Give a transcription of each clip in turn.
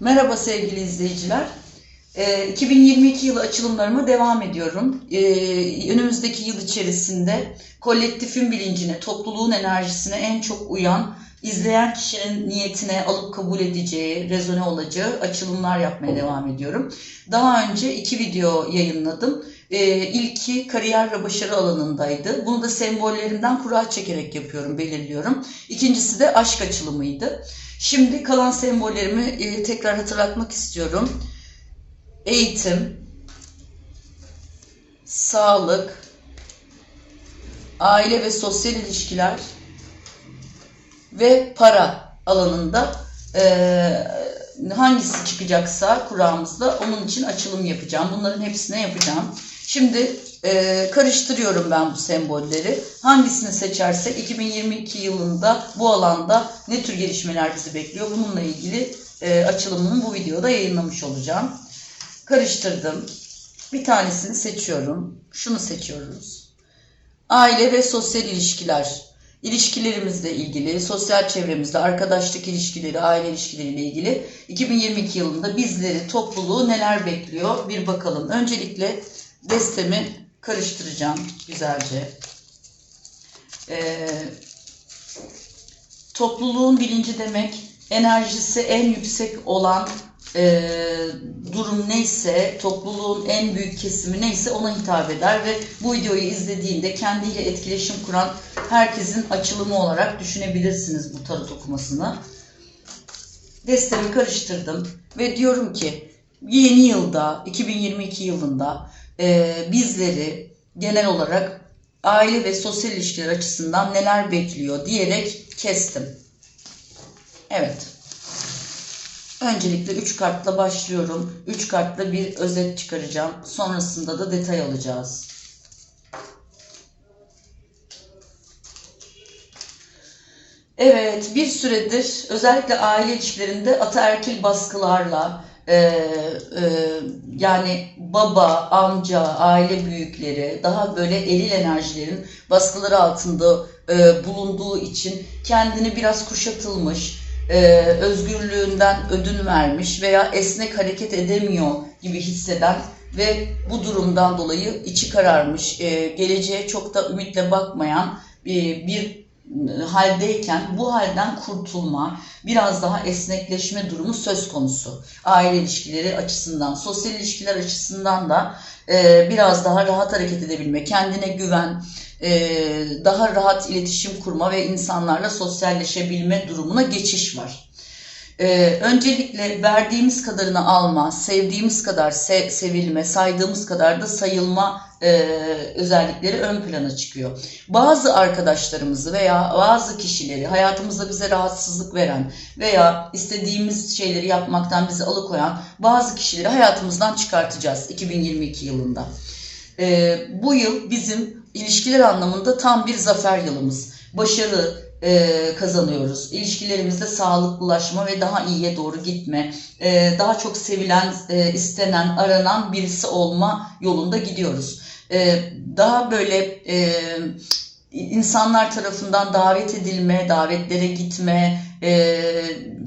Merhaba sevgili izleyiciler. Ee, 2022 yılı açılımlarıma devam ediyorum. Ee, önümüzdeki yıl içerisinde kolektifin bilincine, topluluğun enerjisine en çok uyan, izleyen kişinin niyetine alıp kabul edeceği, rezone olacağı açılımlar yapmaya devam ediyorum. Daha önce iki video yayınladım. Ee, ilki kariyer ve başarı alanındaydı. Bunu da sembollerinden kura çekerek yapıyorum, belirliyorum. İkincisi de aşk açılımıydı. Şimdi kalan sembollerimi e, tekrar hatırlatmak istiyorum. Eğitim, sağlık, aile ve sosyal ilişkiler ve para alanında e, hangisi çıkacaksa kuramızda onun için açılım yapacağım. Bunların hepsine yapacağım. Şimdi e, karıştırıyorum ben bu sembolleri. Hangisini seçersek 2022 yılında bu alanda ne tür gelişmeler bizi bekliyor? Bununla ilgili e, açılımını bu videoda yayınlamış olacağım. Karıştırdım. Bir tanesini seçiyorum. Şunu seçiyoruz. Aile ve sosyal ilişkiler. İlişkilerimizle ilgili, sosyal çevremizde, arkadaşlık ilişkileri, aile ilişkileriyle ilgili 2022 yılında bizleri, topluluğu neler bekliyor bir bakalım. Öncelikle destemi karıştıracağım güzelce. Ee, topluluğun bilinci demek enerjisi en yüksek olan e, durum neyse, topluluğun en büyük kesimi neyse ona hitap eder ve bu videoyu izlediğinde kendiyle etkileşim kuran herkesin açılımı olarak düşünebilirsiniz bu tarot okumasını. Destemi karıştırdım ve diyorum ki yeni yılda, 2022 yılında e, bizleri genel olarak aile ve sosyal ilişkiler açısından neler bekliyor diyerek kestim. Evet. Öncelikle 3 kartla başlıyorum. 3 kartla bir özet çıkaracağım. Sonrasında da detay alacağız. Evet, bir süredir özellikle aile ilişkilerinde ataerkil baskılarla e, e, yani baba, amca, aile büyükleri daha böyle eril enerjilerin baskıları altında e, bulunduğu için kendini biraz kuşatılmış, e, özgürlüğünden ödün vermiş veya esnek hareket edemiyor gibi hisseden ve bu durumdan dolayı içi kararmış, e, geleceğe çok da ümitle bakmayan bir, bir haldeyken bu halden kurtulma, biraz daha esnekleşme durumu söz konusu. Aile ilişkileri açısından, sosyal ilişkiler açısından da e, biraz daha rahat hareket edebilme, kendine güven, e, daha rahat iletişim kurma ve insanlarla sosyalleşebilme durumuna geçiş var. Ee, öncelikle verdiğimiz kadarını alma, sevdiğimiz kadar se- sevilme, saydığımız kadar da sayılma e, özellikleri ön plana çıkıyor. Bazı arkadaşlarımızı veya bazı kişileri hayatımızda bize rahatsızlık veren veya istediğimiz şeyleri yapmaktan bizi alıkoyan bazı kişileri hayatımızdan çıkartacağız 2022 yılında. Ee, bu yıl bizim ilişkiler anlamında tam bir zafer yılımız. Başarı, e, kazanıyoruz. İlişkilerimizde sağlıklılaşma ve daha iyiye doğru gitme, e, daha çok sevilen, e, istenen, aranan birisi olma yolunda gidiyoruz. E, daha böyle e, insanlar tarafından davet edilme, davetlere gitme, e,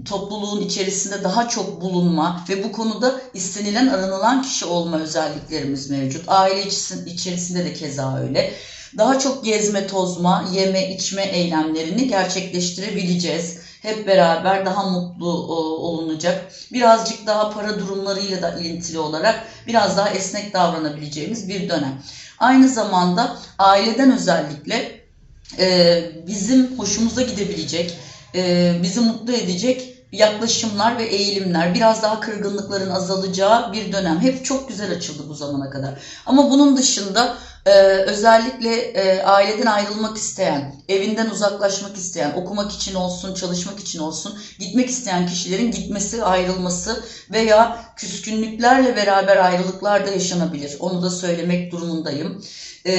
topluluğun içerisinde daha çok bulunma ve bu konuda istenilen, aranılan kişi olma özelliklerimiz mevcut. Aile içerisinde de keza öyle daha çok gezme, tozma, yeme, içme eylemlerini gerçekleştirebileceğiz. Hep beraber daha mutlu olunacak. Birazcık daha para durumlarıyla da ilintili olarak biraz daha esnek davranabileceğimiz bir dönem. Aynı zamanda aileden özellikle e, bizim hoşumuza gidebilecek, e, bizi mutlu edecek yaklaşımlar ve eğilimler, biraz daha kırgınlıkların azalacağı bir dönem. Hep çok güzel açıldı bu zamana kadar. Ama bunun dışında e, özellikle e, aileden ayrılmak isteyen, evinden uzaklaşmak isteyen, okumak için olsun, çalışmak için olsun, gitmek isteyen kişilerin gitmesi, ayrılması veya küskünlüklerle beraber ayrılıklar da yaşanabilir. Onu da söylemek durumundayım. E,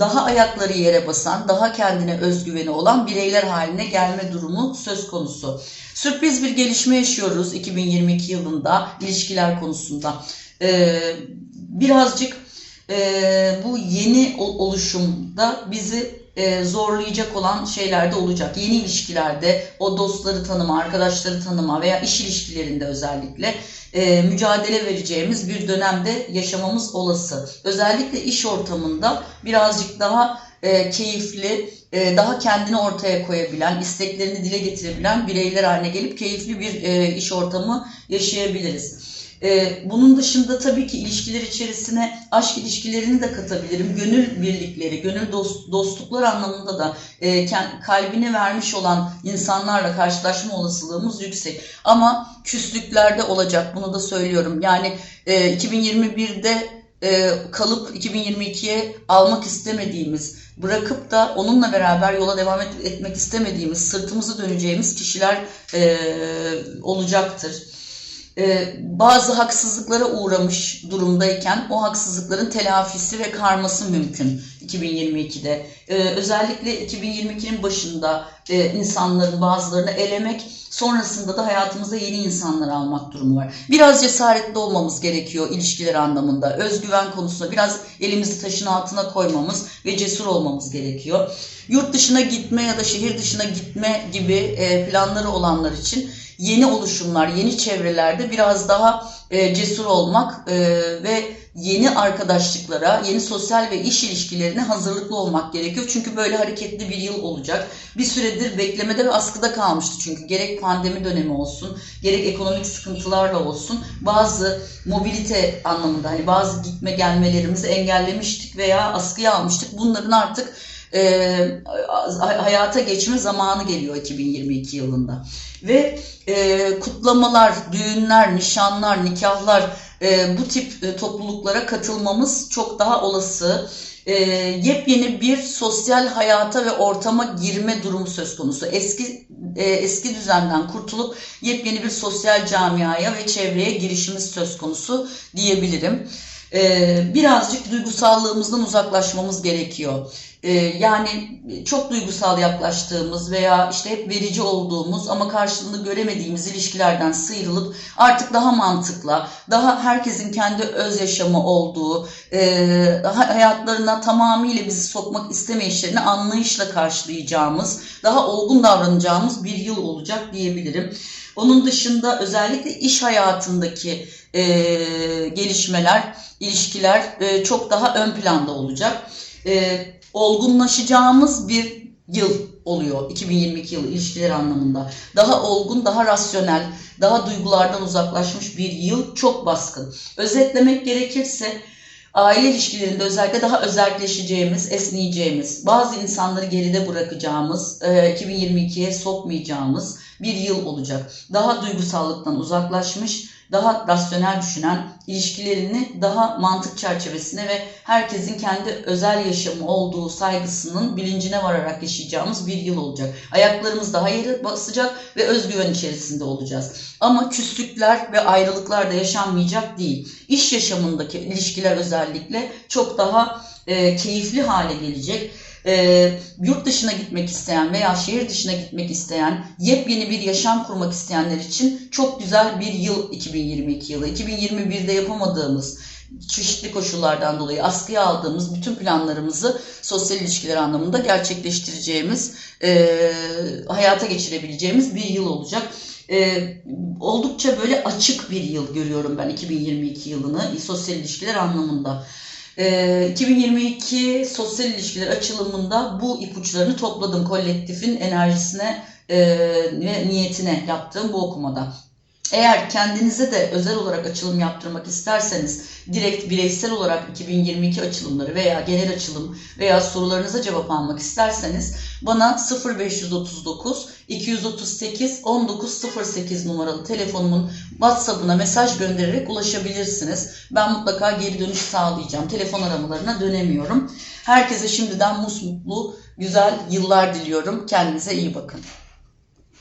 daha ayakları yere basan, daha kendine özgüveni olan bireyler haline gelme durumu söz konusu. Sürpriz bir gelişme yaşıyoruz 2022 yılında ilişkiler konusunda. Ee, birazcık e, bu yeni oluşumda bizi e, zorlayacak olan şeyler de olacak. Yeni ilişkilerde o dostları tanıma, arkadaşları tanıma veya iş ilişkilerinde özellikle e, mücadele vereceğimiz bir dönemde yaşamamız olası. Özellikle iş ortamında birazcık daha e, keyifli, e, daha kendini ortaya koyabilen, isteklerini dile getirebilen bireyler haline gelip keyifli bir e, iş ortamı yaşayabiliriz. E, bunun dışında tabii ki ilişkiler içerisine aşk ilişkilerini de katabilirim. Gönül birlikleri, gönül dost, dostluklar anlamında da e, kalbini vermiş olan insanlarla karşılaşma olasılığımız yüksek. Ama küslüklerde olacak, bunu da söylüyorum. Yani e, 2021'de e, kalıp 2022'ye almak istemediğimiz, bırakıp da onunla beraber yola devam et- etmek istemediğimiz, sırtımızı döneceğimiz kişiler e, olacaktır. E, bazı haksızlıklara uğramış durumdayken o haksızlıkların telafisi ve karması mümkün 2022'de. E, özellikle 2022'nin başında e, insanların bazılarını elemek, sonrasında da hayatımıza yeni insanlar almak durumu var. Biraz cesaretli olmamız gerekiyor ilişkiler anlamında. Özgüven konusunda biraz elimizi taşın altına koymamız ve cesur olmamız gerekiyor. Yurt dışına gitme ya da şehir dışına gitme gibi e, planları olanlar için yeni oluşumlar, yeni çevrelerde biraz daha e, cesur olmak e, ve yeni arkadaşlıklara, yeni sosyal ve iş ilişkilerine hazırlıklı olmak gerekiyor. Çünkü böyle hareketli bir yıl olacak. Bir süredir beklemede ve askıda kalmıştı çünkü gerek pandemi dönemi olsun, gerek ekonomik sıkıntılarla olsun bazı mobilite anlamında hani bazı gitme gelmelerimizi engellemiştik veya askıya almıştık. Bunların artık e, hayata geçme zamanı geliyor 2022 yılında. Ve e, kutlamalar, düğünler, nişanlar, nikahlar e, bu tip e, topluluklara katılmamız çok daha olası. E, yepyeni bir sosyal hayata ve ortama girme durumu söz konusu. Eski e, eski düzenden kurtulup yepyeni bir sosyal camiaya ve çevreye girişimiz söz konusu diyebilirim. E, birazcık duygusallığımızdan uzaklaşmamız gerekiyor. Ee, yani çok duygusal yaklaştığımız veya işte hep verici olduğumuz ama karşılığını göremediğimiz ilişkilerden sıyrılıp artık daha mantıklı, daha herkesin kendi öz yaşamı olduğu, e, hayatlarına tamamıyla bizi sokmak istemeyişlerini anlayışla karşılayacağımız, daha olgun davranacağımız bir yıl olacak diyebilirim. Onun dışında özellikle iş hayatındaki e, gelişmeler, ilişkiler e, çok daha ön planda olacak. E, olgunlaşacağımız bir yıl oluyor 2022 yılı ilişkiler anlamında. Daha olgun, daha rasyonel, daha duygulardan uzaklaşmış bir yıl çok baskın. Özetlemek gerekirse aile ilişkilerinde özellikle daha özelleşeceğimiz, esneyeceğimiz, bazı insanları geride bırakacağımız, 2022'ye sokmayacağımız bir yıl olacak. Daha duygusallıktan uzaklaşmış, daha rasyonel düşünen, ilişkilerini daha mantık çerçevesine ve herkesin kendi özel yaşamı olduğu saygısının bilincine vararak yaşayacağımız bir yıl olacak. Ayaklarımız daha yere basacak ve özgüven içerisinde olacağız. Ama küslükler ve ayrılıklar da yaşanmayacak değil. İş yaşamındaki ilişkiler özellikle çok daha e, keyifli hale gelecek e, yurt dışına gitmek isteyen veya şehir dışına gitmek isteyen, yepyeni bir yaşam kurmak isteyenler için çok güzel bir yıl 2022 yılı. 2021'de yapamadığımız çeşitli koşullardan dolayı askıya aldığımız bütün planlarımızı sosyal ilişkiler anlamında gerçekleştireceğimiz, e, hayata geçirebileceğimiz bir yıl olacak. E, oldukça böyle açık bir yıl görüyorum ben 2022 yılını sosyal ilişkiler anlamında. 2022 sosyal ilişkiler açılımında bu ipuçlarını topladım kolektifin enerjisine ve niyetine yaptığım bu okumada. Eğer kendinize de özel olarak açılım yaptırmak isterseniz direkt bireysel olarak 2022 açılımları veya genel açılım veya sorularınıza cevap almak isterseniz bana 0539 238 1908 numaralı telefonumun WhatsApp'ına mesaj göndererek ulaşabilirsiniz. Ben mutlaka geri dönüş sağlayacağım. Telefon aramalarına dönemiyorum. Herkese şimdiden musmutlu, güzel yıllar diliyorum. Kendinize iyi bakın.